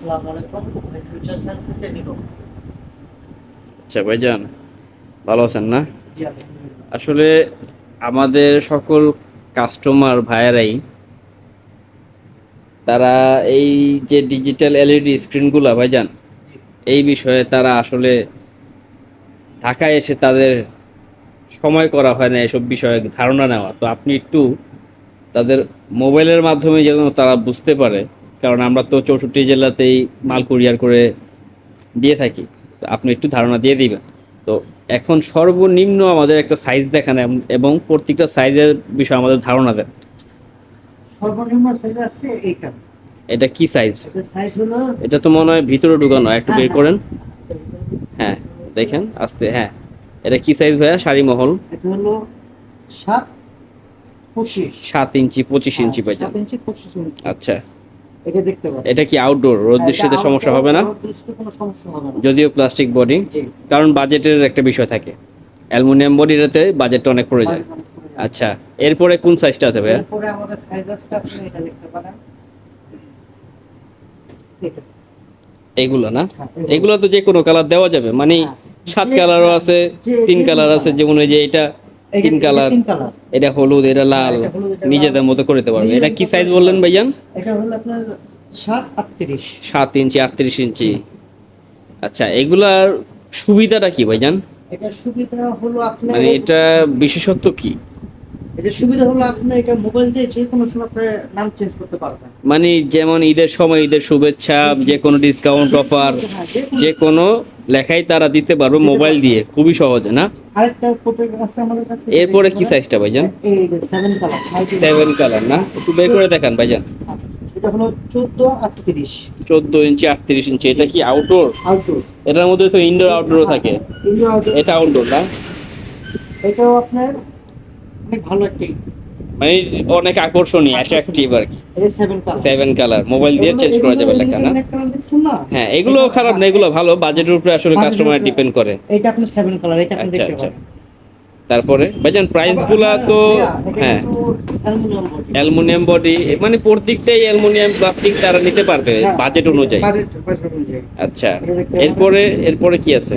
আসসালামু আলাইকুম আমি ফিউচার সায়েন্স থেকে নিব। আচ্ছা ভাইজান ভালো আছেন না? আসলে আমাদের সকল কাস্টমার ভাইয়ারাই তারা এই যে ডিজিটাল এলইডি স্ক্রিনগুলো ভাইজান এই বিষয়ে তারা আসলে ঢাকায় এসে তাদের সময় করা হয় না এসব বিষয়ে ধারণা নেওয়া। তো আপনি একটু তাদের মোবাইলের মাধ্যমে যেন তারা বুঝতে পারে কারণ আমরা তো চৌষট্টি জেলাতেই মাল কুরিয়ার করে দিয়ে থাকি। তো আপনি একটু ধারণা দিয়ে দিবেন। তো এখন সর্বনিম্ন আমাদের একটা সাইজ দেখান এবং প্রত্যেকটা সাইজের বিষয়ে আমাদের ধারণা দেন। সর্বনিম্ন সাইজ আছে এইটা। এটা কি সাইজ এটা সাইজ হলো এটা তো মনে হয় ভিতরে ঢুকানো একটু বের করেন। হ্যাঁ দেখেন আস্তে হ্যাঁ। এটা কি সাইজ ভাইয়া? শাড়ি মহল? এটা হলো ইঞ্চি পঁচিশ ইঞ্চি পাইছেন। সাত ইঞ্চি ইঞ্চি। আচ্ছা। এটা দেখতে পাবেন এটা কি আউটডোর রোদ দৃশ্যতে সমস্যা হবে না? কোনো সমস্যা হবে না। যদিও প্লাস্টিক বডি কারণ বাজেটের একটা বিষয় থাকে। অ্যালুমিনিয়াম বডিটাতে বাজেটটা অনেক পড়ে যায়। আচ্ছা এরপরে কোন সাইজটা আছে ভাইয়া? এরপরে আমাদের সাইজ আছে আপনি এটা দেখতে পারেন। এগুলো না? হ্যাঁ, এগুলো। তো যে কোনো কালার দেওয়া যাবে। মানে হ্যাঁ। সাত কালারও আছে তিন কালার আছে যেমন ওই যে এটা তিন কালার। এটা হলুদ এটা লাল। এটা লাল। নিজেদের মতো করে দিতে পারবে। এটা কি সাইজ বললেন ভাইজান? এটা হলো আপনার সাত আটত্রিশ। সাত ইঞ্চি আটত্রিশ ইঞ্চি। আচ্ছা এগুলার সুবিধাটা কি ভাইজান? এটা সুবিধা হলো আপনার মানে এটা বিশেষত্ব কি? এটা সুবিধা হলো আপনি এটা মোবাইল দিয়ে যে কোনো সময় আপনার নাম চেঞ্জ করতে পারবেন। মানে যেমন ঈদের সময় ঈদের শুভেচ্ছা যে কোনো ডিসকাউন্ট অফার হ্যাঁ, যে কোনো- লেখাই তারা দিতে পারবে মোবাইল দিয়ে। খুবই সহজে না? আরেকটা ফটো আছে আমাদের কাছে এরপরে কি সাইজটা ভাইজান? এই যে সেভেন কালার না? একটু বের করে দেখান ভাইজান। এটা হলো চোদ্দ আটত্রিশ। চোদ্দ ইঞ্চি আটত্রিশ ইঞ্চি এটা কি আউটডোর আউটডোর এটার মধ্যে তো ইনডোর আউটডোরও থাকে। ইন্ডোর আউটডোর এটা আউটডোর না? এটাও আপনার অনেক ভালো একটি মানে অনেক আকর্ষণীয় অ্যাট্রাকটিভ আর কি। সেভেন কালার মোবাইল দিয়ে চেঞ্জ করা যাবে লেখা না? হ্যাঁ এগুলো খারাপ না এগুলো ভালো। বাজেটের উপরে আসলে কাস্টমার ডিপেন্ড করে। এটা আপনার সেভেন কালার এটা আপনি আচ্ছা, দেখতে আচ্ছা। পারেন তারপরে ভাইজান প্রাইসগুলা তো হ্যাঁ। অ্যালুমিনিয়াম বডি মানে প্রত্যেকটাই অ্যালুমিনিয়াম প্লাস্টিক তারা নিতে পারবে হ্যাঁ, বাজেট অনুযায়ী। বাজেট অনুযায়ী। আচ্ছা। এরপরে এরপরে কি আছে?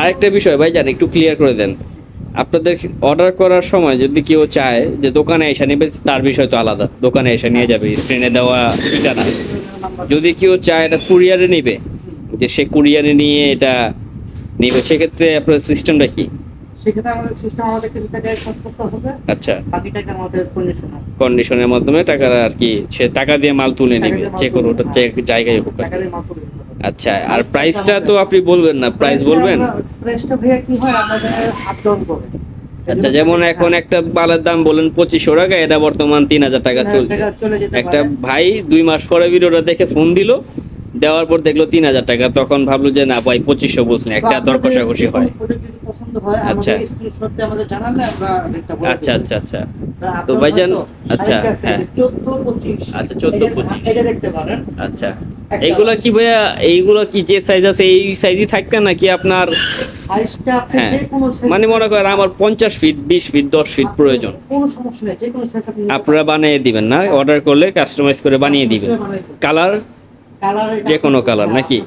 আরেকটা বিষয় ভাইজান একটু ক্লিয়ার করে দেন। আপনাদের অর্ডার করার সময় যদি কেউ চায় যে দোকানে এসে নেবে তার বিষয় তো আলাদা। দোকানে এসে নিয়ে যাবে ট্রেনে দেওয়া ঠিকানা। নাম্বার যদি কেউ চায় এটা কুরিয়ারে নেবে যে সে কুরিয়ারে নিয়ে এটা নেবে সেক্ষেত্রে আপনার সিস্টেমটা কি? আচ্ছা। কন্ডিশনের মাধ্যমে টাকা আর কি সে টাকা দিয়ে মাল তুলে নেবে যে কোনো তুলে জায়গায় হোক। আচ্ছা আর প্রাইসটা তো আপনি বলবেন না প্রাইস বলবেন? প্রাইসটা ভাইয়া কি হয় আমাদের আপ ডাউন করে। আচ্ছা যেমন এখন একটা মালের দাম বলেন পঁচিশশো টাকা এটা বর্তমান তিন হাজার টাকা হ্যাঁ, চলছে। একটা ভাই দুই মাস পরে ভিডিওটা দেখে ফোন দিল দেওয়ার পর দেখল তিন হাজার টাকা তখন ভাবলো যে না ভাই পঁচিশশো বলছেন একটা দর কষাকষি হয়। হয় আচ্ছা। রেটটা বলে আচ্ছা আচ্ছা আচ্ছা। তো ভাইজান, হয়তো আচ্ছা, হ্যাঁ। আচ্ছা, 14, এটা- 25 এটা দেখতে পারেন। আচ্ছা। এইগুলা কি ভাইয়া এইগুলা কি যে সাইজ আছে এই সাইজই থাকবে নাকি আপনার? সাইজটা আপনি হ্যাঁ। যে কোনো মানে মনে করেন আমার পঞ্চাশ ফিট বিশ ফিট দশ ফিট প্রয়োজন। কোনো সমস্যা নেই যে কোনো সাইজ আপনি আপনারা বানিয়ে দিবেন না অর্ডার করলে কাস্টমাইজ করে বানিয়ে দিবেন। কালার কালার যে কোনো colour নাকি?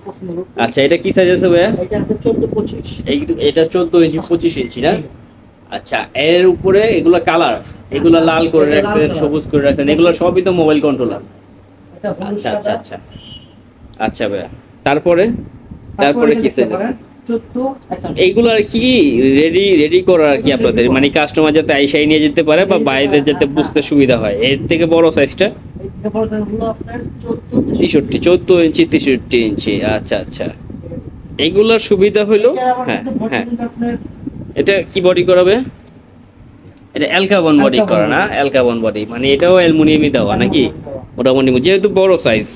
আচ্ছা এটা কি সাইজ আছে ভাইয়া? এটা আছে 14 25 এই এটা চোদ্দ ইঞ্চি পঁচিশ ইঞ্চি না? আচ্ছা এর উপরে এগুলো কালার এগুলো লাল করে রাখছেন সবুজ করে রাখছেন এগুলো সবই তো মোবাইল কন্ট্রোলার আচ্ছা আচ্ছা আচ্ছা। আচ্ছা ভাইয়া। তারপরে? তারপরে কি দেখতে আছে পারেন, 14 51 এইগুলো আর কি রেডি রেডি করা আর কি আপনাদের? মানে কাস্টমার যাতে আইসাই নিয়ে যেতে পারে বা বাইরে যাতে হ্যাঁ, বুঝতে হ্যাঁ। সুবিধা হয়। এর থেকে বড় সাইজটা এই থেকে বড়টা হলো আপনার 14 তেষট্টি চোদ্দ ইঞ্চি তেষট্টি ইঞ্চি। আচ্ছা আচ্ছা। এইগুলোর সুবিধা হলো? হ্যাঁ হ্যাঁ। এটা কি বডি করাবে? এটা অ্যালকাবন বডি করা না? অ্যালকাবন বডি মানে এটাও অ্যালুমিনিয়ামই দেওয়া নাকি? মোটামুটি যেহেতু বড় সাইজ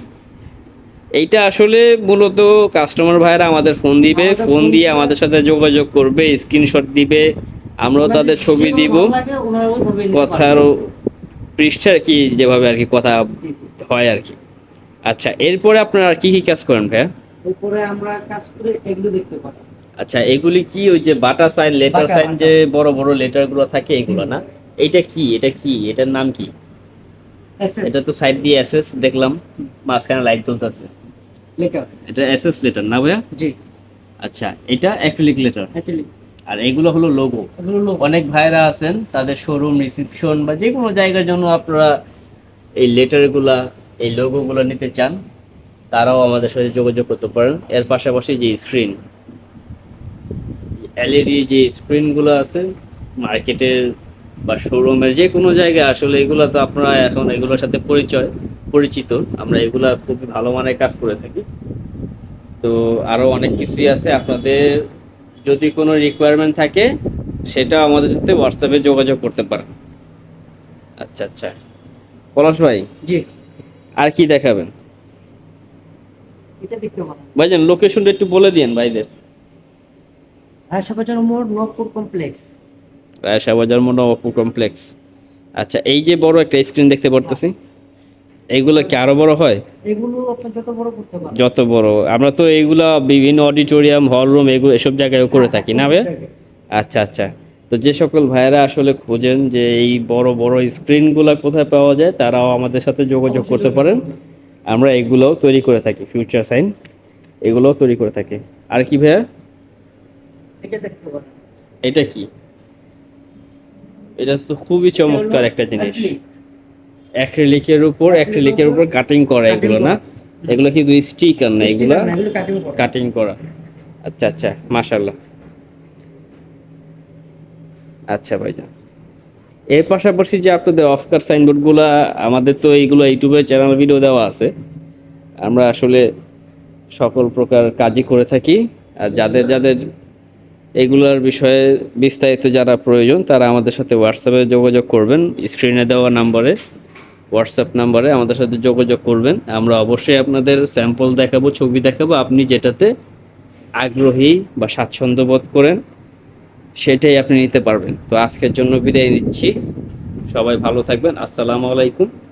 এইটা আসলে মূলত কাস্টমার ভাইরা আমাদের ফোন দিবে ফোন দিয়ে আমাদের সাথে যোগাযোগ করবে স্ক্রিনশট দিবে আমরাও তাদের ছবি দিব। কথার পারবে। পৃষ্ঠা আর কি যেভাবে আর কি কথা। হয় আর কি। আচ্ছা এরপরে আপনারা আর কি কি কাজ করেন ভাইয়া? এরপরে আমরা কাজ করে এগুলো দেখতে পাবো। আচ্ছা এগুলি কি ওই যে বাটা সাইন লেটার সাইন যে বড় বড় লেটারগুলো থাকে এগুলো না? এটা কি? এটা কি? এটার নাম কি? এটা তো সাইড দিয়ে এসএস দেখলাম মাঝখানে লাইট জ্বলতেছে। লেটার এটা এসএস লেটার না ভাইয়া? জি। আচ্ছা এটা অ্যাক্রিলিক লেটার অ্যাকচুয়ালি আর এগুলো হলো লোগো অনেক ভাইরা আছেন তাদের শোরুম রিসিপশন বা যে কোনো জায়গার জন্য আপনারা এই লেটারগুলা এই লোগোগুলো নিতে চান তারাও আমাদের সাথে যোগাযোগ করতে পারেন। এর পাশাপাশি যে স্ক্রিন এলইডি যে স্ক্রিনগুলো আছে মার্কেটের বা শোরুমের যে কোনো জায়গায় আসলে এগুলো তো আপনারা এখন এগুলোর সাথে পরিচয় পরিচিত। আমরা এগুলা খুবই ভালো মানের কাজ করে থাকি। তো আরও অনেক কিছুই আছে। আপনাদের যদি কোনো রিকোয়ারমেন্ট থাকে সেটা আমাদের সাথে হোয়াটসঅ্যাপে যোগাযোগ করতে পারেন। আচ্ছা আচ্ছা। পলাশ ভাই জি। আর কি দেখাবেন? এটা দেখতে পারেন ভাইজান লোকেশনটা একটু বলে দিন ভাইদের। আশাবাজার মোড় নবপুর কমপ্লেক্স রায়শা বাজার মনে অপু কমপ্লেক্স। আচ্ছা এই যে বড় একটা স্ক্রিন দেখতে পারতেছি এগুলো কি আরও বড় হয়? এগুলো আপনি যত বড় করতে পারেন। যত বড়। আমরা তো এইগুলা বিভিন্ন অডিটোরিয়াম হল রুম এগুলো এসব জায়গায় করে থাকি না ভাই আচ্ছা আচ্ছা। তো যে সকল ভাইয়েরা আসলে খোঁজেন যে এই বড় বড় স্ক্রিনগুলো কোথায় পাওয়া যায় তারাও আমাদের সাথে যোগাযোগ করতে পারেন। আমরা এগুলোও তৈরি করে থাকি ফিউচার সাইন এগুলোও তৈরি করে থাকি। আর কি ভাইয়া? এটা দেখতে পারেন। এটা কি? এটা তো খুবই চমৎকার একটা জিনিস। অ্যাক্রিলিকের উপর অ্যাক্রিলিকের উপর কাটিং করা এগুলো না? এগুলো কিন্তু স্টিকার না এগুলো কাটিং করা। কাটিং করা। আচ্ছা আচ্ছা মাশাল্লাহ আচ্ছা ভাইজান। এর পাশাপাশি যে আপনাদের অফকার সাইনবোর্ডগুলো আমাদের তো এইগুলো ইউটিউবে চ্যানেল ভিডিও দেওয়া আছে। আমরা আসলে সকল প্রকার কাজই করে থাকি। আর যাদের যাদের এগুলোর বিষয়ে বিস্তারিত যারা প্রয়োজন, তারা আমাদের সাথে হোয়াটসঅ্যাপে যোগাযোগ করবেন স্ক্রিনে দেওয়া নাম্বারে হোয়াটসঅ্যাপ নাম্বারে আমাদের সাথে যোগাযোগ করবেন। আমরা অবশ্যই আপনাদের স্যাম্পল দেখাবো, ছবি দেখাবো, আপনি যেটাতে আগ্রহী বা স্বাচ্ছন্দ্য বোধ করেন, সেটাই আপনি নিতে পারবেন। তো আজকের জন্য বিদায় নিচ্ছি। সবাই ভালো থাকবেন। আসসালামু আলাইকুম।